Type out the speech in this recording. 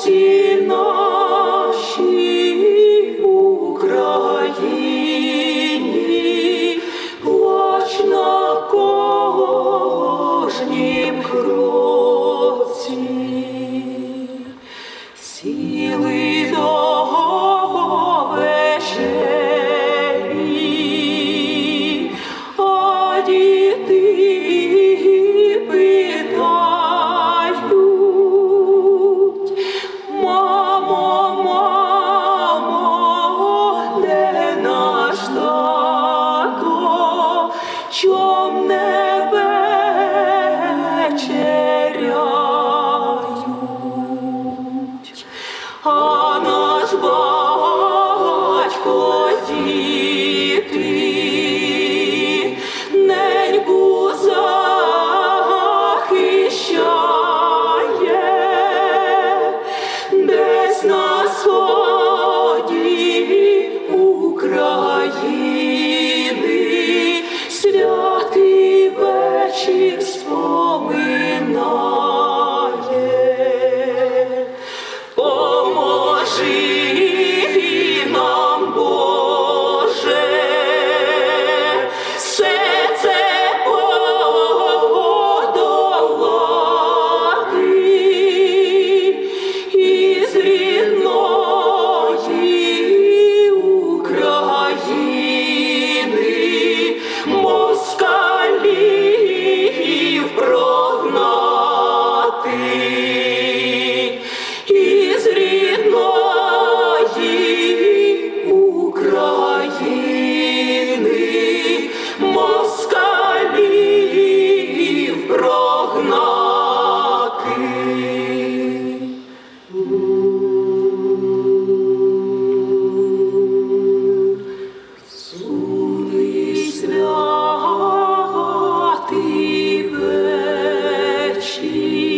всі наші Україні, плач на кожнім кроці, сіли до. What you she